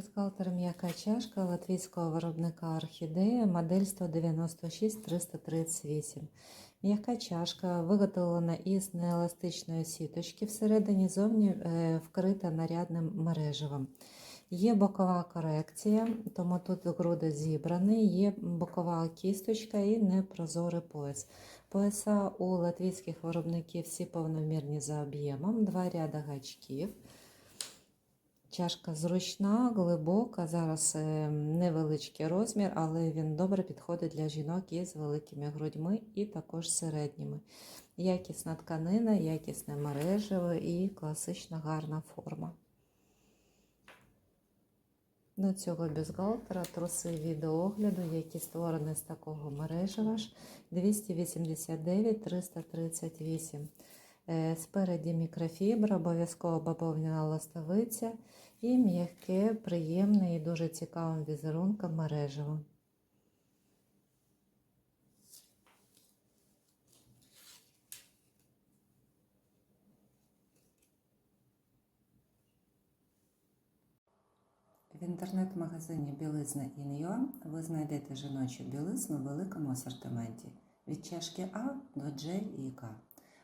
Бюстгальтер м'яка чашка латвійського виробника Орхідея, модель 196 338. М'яка чашка виготовлена із нееластичної сіточки, всередині зовні е, вкрита нарядним мережевом. Є бокова корекція, тому тут груди зібрані, є бокова кісточка і непрозорий пояс. Пояса у латвійських виробників всі повномірні за об'ємом, два ряда гачків. Чашка зручна, глибока. Зараз е, невеличкий розмір, але він добре підходить для жінок із великими грудьми і також середніми. Якісна тканина, якісне мережево і класична гарна форма. До цього бюстгальтера труси відеоогляду, які створені з такого мережева ж 289 338. Е, Спереді мікрофібра, обов'язково бавовняна ластовиця і м'яке, приємне і дуже цікавим візерунком мережево. В інтернет-магазині Білизна Ін'Юа ви знайдете жіночу білизну в великому асортименті від чашки А до Дж і К.